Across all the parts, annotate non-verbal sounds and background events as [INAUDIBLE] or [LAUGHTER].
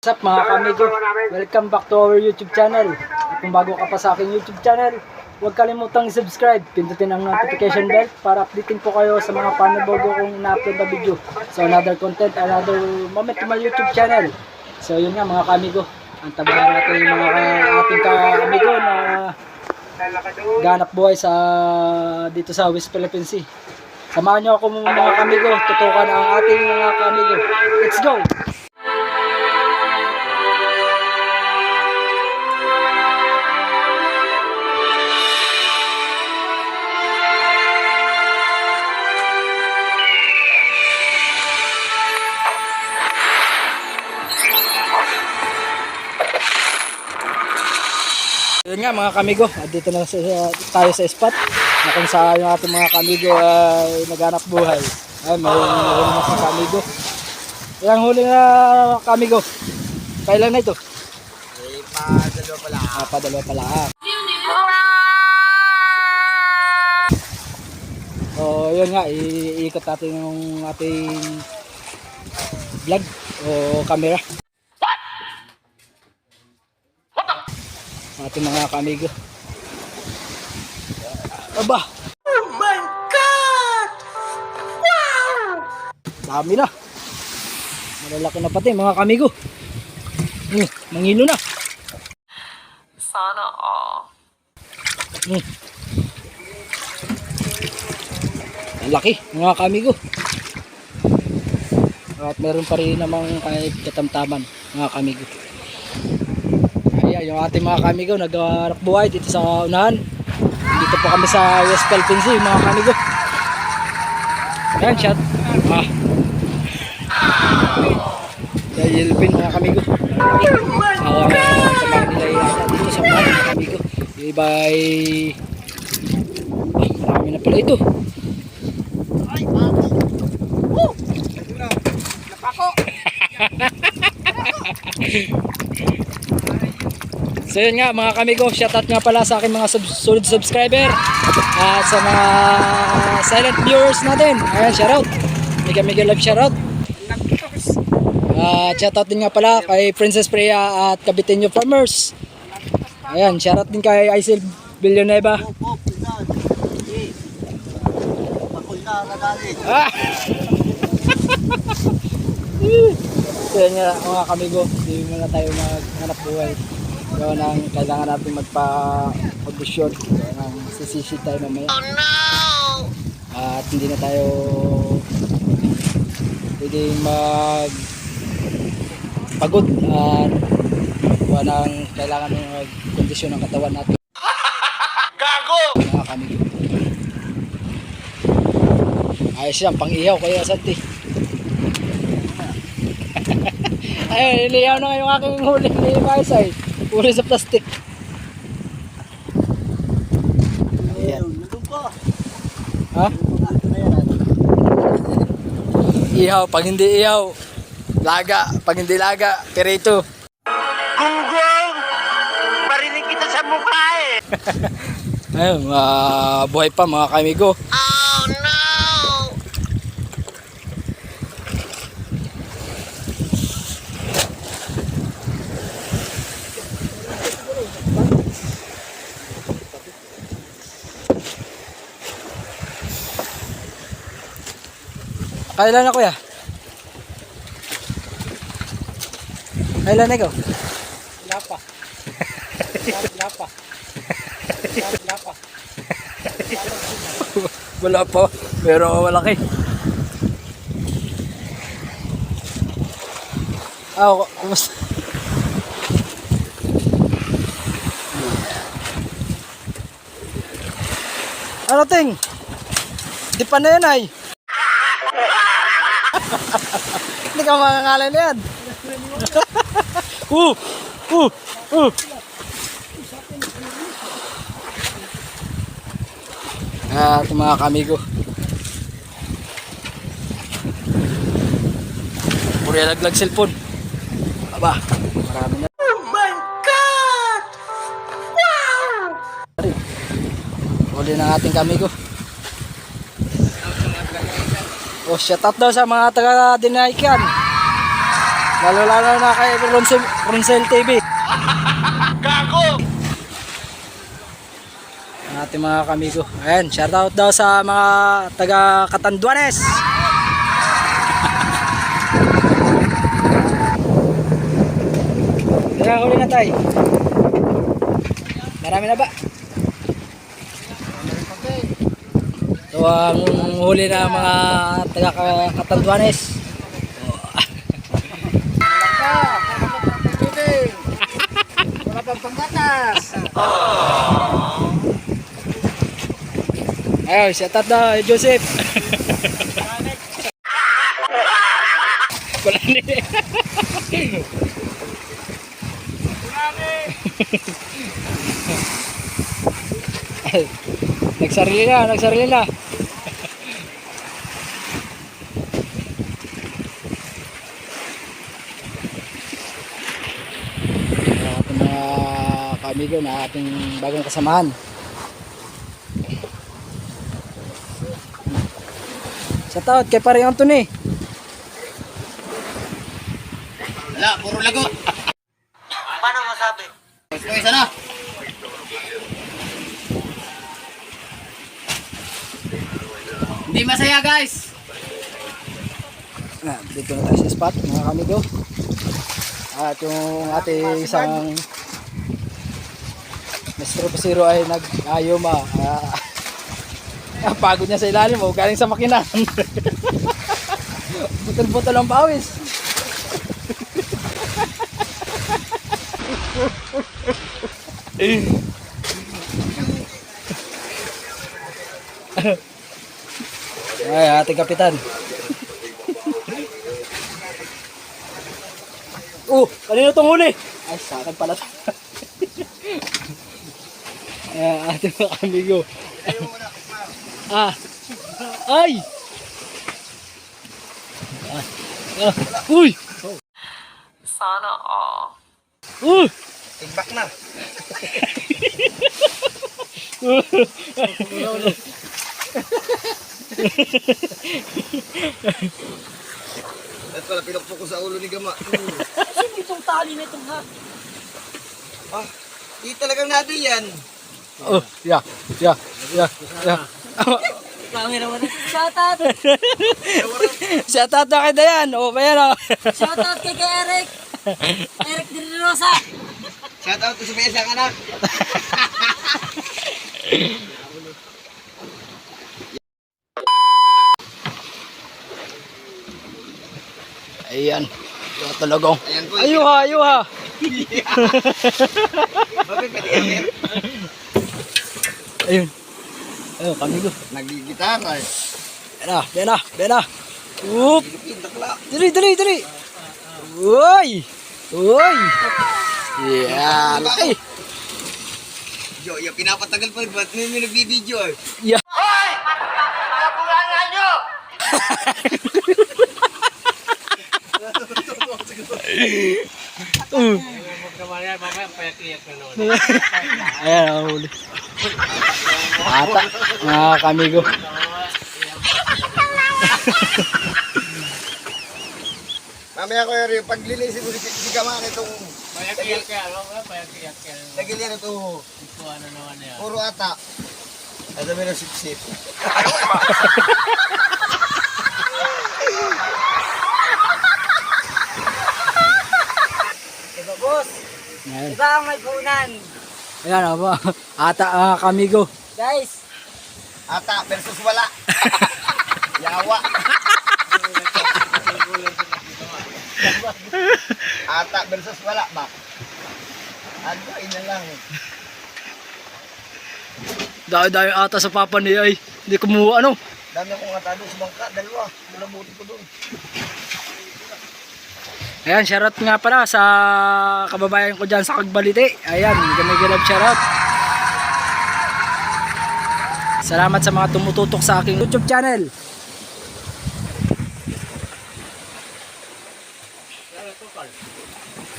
What's up mga kamigo? Welcome back to our YouTube channel. At kung bago ka pa sa aking YouTube channel, huwag kalimutang i-subscribe. Pindutin ang notification bell para updating po kayo sa mga panabago kong ina-upload na video. So another content, another moment to my YouTube channel. So yun nga mga kamigo. Ang tabahan natin yung mga ating kamigo na ganap buhay sa dito sa West Philippine Sea. Samahan niyo ako mga kamigo, tutukan ang ating mga kamigo. Let's go! Yun nga mga kamigo, dito na sa, tayo sa spot na kung saan yung ating mga kamigo ay naghanap buhay. Ay, may huli na sa kamigo. Ilang huli na kamigo? Kailan na ito? Eh, pa dalawa pala. Ah, pa dalawa pala. Ah. So, yun nga, iikot natin yung ating vlog o camera. Ating mga kamigo. Aba! Oh my God! Wow! Dami na. Malalaki na pati mga kamigo. Hmm, mangino na. Sana all. Hmm. Ang laki mga kamigo. At meron pa rin namang kahit katamtaman mga kamigo. Ayan, yung ating mga kamigo nagharap buhay dito sa unahan. Dito po kami sa West Sea mga kamigo. Ayan, shot. Ah. Dahil pin mga kamigo. Awa mga nila dito sa mga kamigo. Yung iba ay... Ah, marami na pala ito. Ay, ako. Woo! Napako! So yun nga mga kamigo, shoutout nga pala sa aking mga sub- solid subscriber at sa mga silent viewers natin. Ayan, shoutout. Mega mega love shoutout. At shoutout din nga pala kay Princess Freya at Kabitenyo Farmers. Ayan, shoutout din kay Aisil Villanueva. Na. Ah! [LAUGHS] so yun nga mga kamigo, hindi muna tayo maghanap buhay. Yun ang kailangan natin magpa-audition. Yun ang sisisi tayo mamaya. Oh no! At hindi na tayo pwedeng mag pagod at wala nang kailangan ng kondisyon ng katawan natin. [LAUGHS] Gago! Mga. Ayos yan, pang-ihaw kaya santi. [LAUGHS] Ayun, inihaw na nga yung aking huli ni Maisay. Huli sa plastic. Ayan. Ha? Ihaw, pag hindi ihaw, laga. Pag hindi laga, perito. Gunggong! Marinig kita sa mukha eh! [LAUGHS] Ayun, ah, buhay pa mga kamigo. Oh no! Kailan na kuya? Kailan na ikaw? Wala pa. Wala pa. Wala pa. Wala pa. Pero malaki. Ah, ku- kumusta? Ano ting? Di pa na yan ay. Hindi ka makakala na yan. uh, uh, uh. Ah, ito mga kamigo. Puri laglag cellphone. Aba, marami na. Oh my God! Wow! Huli ng ating kamigo. Oh, shout out daw sa mga taga Dinaikan. Lalo lalo na kay Ronsel, Ronsel TV. Ang ating mga kamigo. Ayan, shoutout daw sa mga taga Katanduanes. Tara, huli na tayo. Marami na ba? Ito ang huli na mga taga Ka- Katanduanes. Wala pang panggatas. Ayun, shoutout daw, eh, Joseph. Wala ni. nagsarili na, nagsarili na. Ang ating mga kamigo na ating bagong kasamahan. Shoutout kay Pare Anthony. Wala, puro lagot. Paano masabi? Ito isa na. Hindi masaya guys. Ah, dito na tayo sa spot, mga kamigo. At yung ating isang Mr. Pasiro ay nag-ayoma. Ah, [LAUGHS] ah, pagod niya sa ilalim, oh, galing sa makina. [LAUGHS] Butol-butol ang pawis. [LAUGHS] Ay, ating kapitan. Oh, kanino tong huli? Ay, sa akin pala. to. Ay, ating mga amigo. ah. Ay! Ah. Ah. Uy! Sana all. Uy! Tigbak na. At pala pinakpo ko sa ulo ni Gama. Sino itong tali na itong ha? ah, di talagang natin yan. Oh, yeah, yeah, yeah, yeah. Na. Shoutout! Shout out na kay Dayan. Oh, bayan oh. Shoutout kay kay Eric! Eric De Rosa! Shout out to sa mga isang anak. Ayan. Ayan po. Ayo ha, ayo ha. Bakit pwede kami? Ayun. Ayun, kamigo. Nagigitara eh. Bena, bena, bena. Oop. Dali, dali, dali. Uy! Uy! Yeah, laki. Yo, yung pinapatagal pa rin. Ba't may nagbibideo eh? Yeah. Uh. [LAUGHS] Ayan, ang huli. Ata, mga kamigo. Mamaya ko yung paglilisin mo si, Gama itong... Payak-iyak kaya, ano ba? Payak-iyak kaya. Nagilian ito. Ito ano naman yan. Puro ata. Ano mo ng sip-sip. Diba boss? Diba ang may punan? Ayan mga ata, mga kamigo. Guys, Ata versus wala. [LAUGHS] Yawa. Ata versus wala ba? Ano, ina lang. Dahil-dahil ata sa papa niya ay hindi kumuha ano. Dami akong atado sa bangka, dalawa. Malabuti ko doon. Ayan, shoutout nga pala sa kababayan ko dyan sa Kagbalite. Ayan, kami gilab shoutout. Salamat sa mga tumututok sa aking YouTube channel.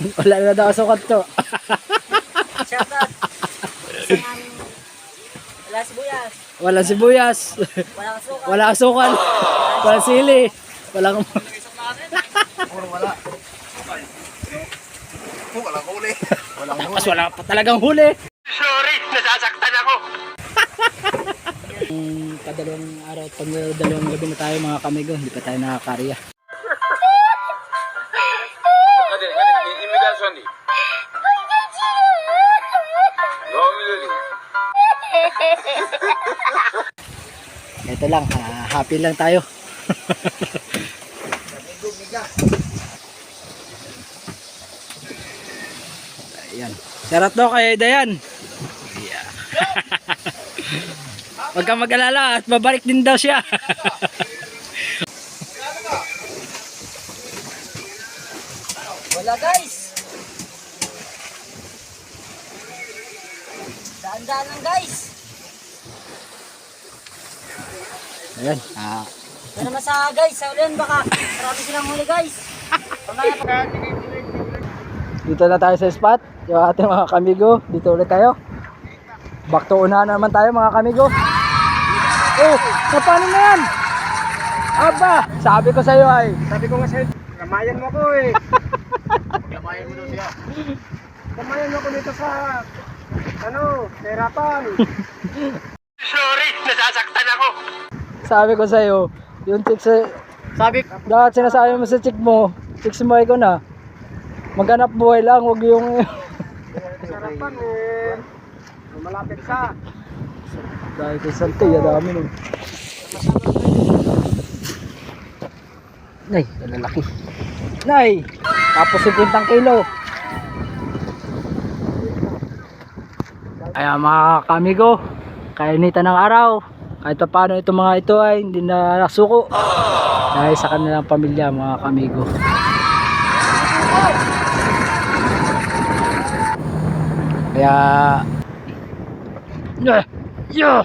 [LAUGHS] Wala na daw sukat to. [LAUGHS] shoutout! Wala sibuyas. Wala sibuyas. Wala kasuka. Wala asukal. Wala sili. Wala wala. Walang huli. Tapos wala pa talagang huli. Sorry, nasasaktan ako. Yung kadalawang araw at pag dalawang gabi na tayo mga kamigo, hindi pa tayo nakakarya. Ito lang, ah, happy lang tayo. [LAUGHS] Sarap daw kay Dayan. Yeah. Huwag kang mag-alala at babalik din daw siya. Wala guys. Daan-daan lang guys. Ayan. Ah, Ito naman sa guys, sa ulan baka marami silang huli guys. Dito na tayo sa spot. Yung ating mga kamigo. Dito ulit tayo. Back to unahan na naman tayo mga kamigo. Oh, na paano na yan? Aba, sabi ko sa iyo ay. Sabi ko nga sa'yo, kamayan mo ko eh. [LAUGHS] Kamayan mo daw siya. Kamayan mo ko dito sa, ano, hirapan. [LAUGHS] Sorry, nasasaktan ako. Sabi ko sa iyo, yung chick sa Sabi, lahat sinasabi mo sa chick mo, chick mo ko na. Maghanap buhay lang, wag yung [LAUGHS] eh. Malapit sa. dahil kay Santi, ang dami nun. Nay, lalaki. Nay, tapos 50 kilo. Kaya mga kamigo, kainitan ng araw. Kahit pa paano itong mga ito ay hindi na nasuko. Dahil sa kanilang pamilya mga kamigo. Kaya... Yeah!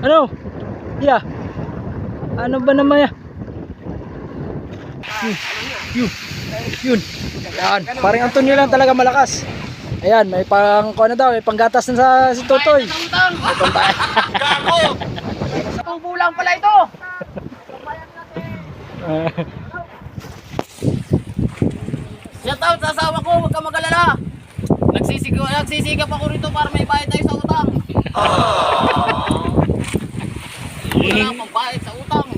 Ano? Yeah. Ano ba naman ya? Yun. Yun. Yun. Yan. Parang Antonio lang talaga malakas. Ayan, may pang ano daw, may panggatas na sa si Totoy. May pambay. Tubulang pala ito. Shout out sa asawa ko, huwag ka mag-alala. Nagsisigaw, nagsisigap ako rito para may bayad tayo sa utang. Wala kang pambayad sa utang.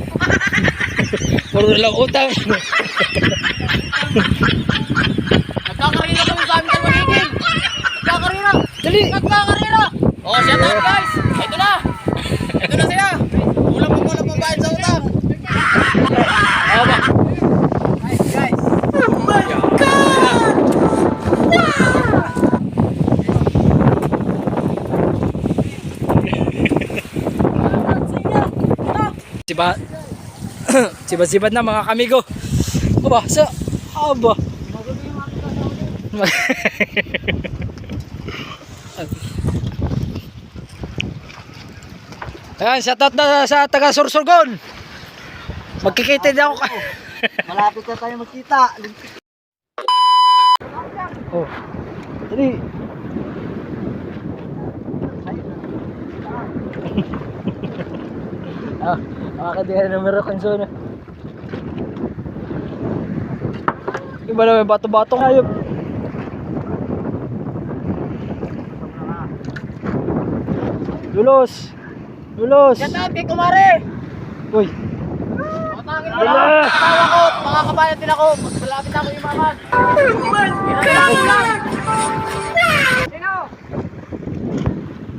[LAUGHS] Puro lang utang. [LAUGHS] Nagkakarina kami sa amin ng magiging. Nagkakarina. Dali. Nagkakarina. Oh, shout out guys. Ito na. Ito na sila. Kulang pa kulang pambayad sa utang. Aba. Siba [COUGHS] Siba-sibad na mga kamigo. Aba, sa aba. Ayan, shoutout na sa taga Sursurgon. Magkikita din ako. Malapit na tayo magkita. Oh. Dali. [LAUGHS] ah, makakadihan ng numero kung sino. Iba na may bato-bato hayop. Lulos. Lulos. Shout out kay Kumare. Uy. Matangin mo lang. Tawa ko, mga kabayan din ako. Malapit ako yung mama. Sino?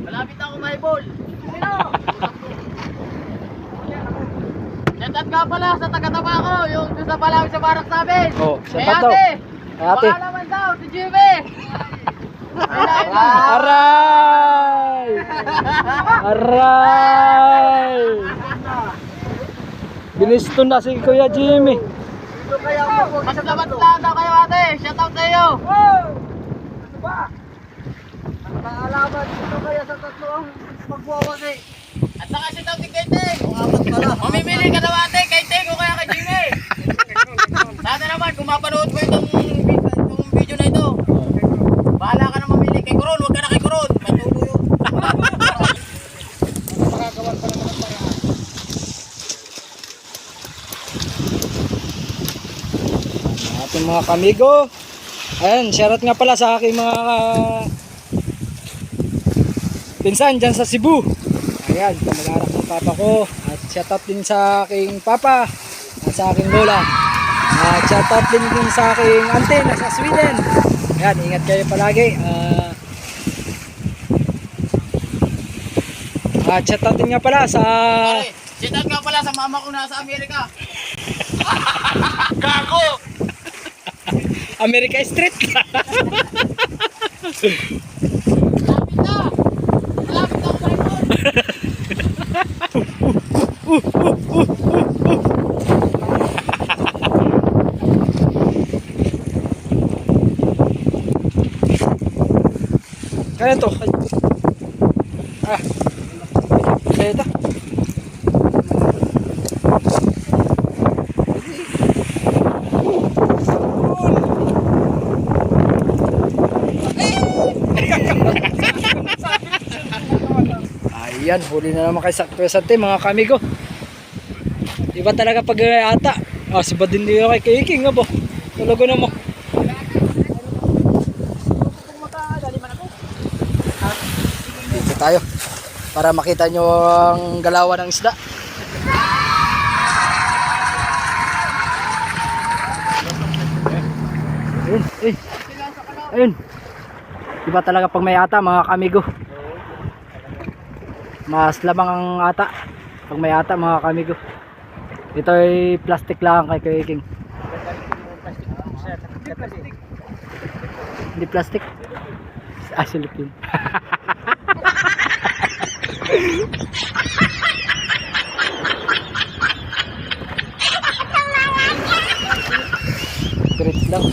Malapit ako may ball. Sino? Shout out nga pala sa taga-taba ko, yung sa Palawi sa barak namin. Oh, May shout out daw. ate. Ate. Baka naman daw, si Jimmy. Aray! Aray! Biniston na si Kuya Jimmy. Masasabat lang daw kayo ate. Shout out sa iyo. Kaalaman dito kaya sa tatlo ang magwawagi. At saka si Tauti kay Ting. Mamimili ka daw ate kay Ting o kaya kay Jimmy. Sana naman kung mapanood mo itong, kay Kurol, huwag ka na kay Kurol. Matutuyo. Makagawa pa naman ang paraan. Ating mga kamigo. Ayan, shoutout nga pala sa aking mga uh, pinsan dyan sa Cebu. Ayan, kamag-arak ng papa ko. At shoutout din sa aking papa at sa aking lola. At shoutout din din sa aking auntie na sa Sweden. Ayan, ingat kayo palagi. Uh, at shoutout din nga pala sa Pare, out nga pala sa mama ko na sa Amerika. [LAUGHS] America Street. Malapit na! Malapit na ako. Kaya to. Ayan, huli na naman kay Sakto Sante mga kamigo. Iba talaga pag uh, ata. Ah, si Badin din kay Kiking nga po. Talaga naman. Dito tayo para makita nyo ang galawan ng isda. Ayun, ayun. Ayun. Iba talaga pag may ata mga kamigo. Mas lamang ang ata pag may ata mga kamigo. Ito ay plastic lang kay Kuya King. Hindi plastic. Ah, silipin. [LAUGHS] Great lang.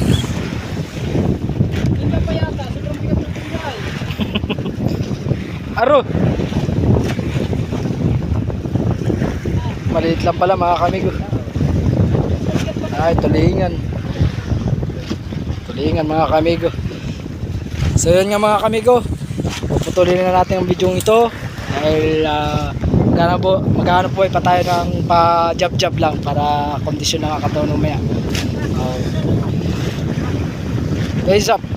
Aro. Maliit lang pala mga kamigo. Ay, tulingan. Tulingan mga kamigo. So yun nga mga kamigo. Puputulin na natin ang video ito. Dahil uh, magkano po, magkano po ay pa tayo ng pa jab jab lang para kondisyon ng katawan umaya. Uh, Face up.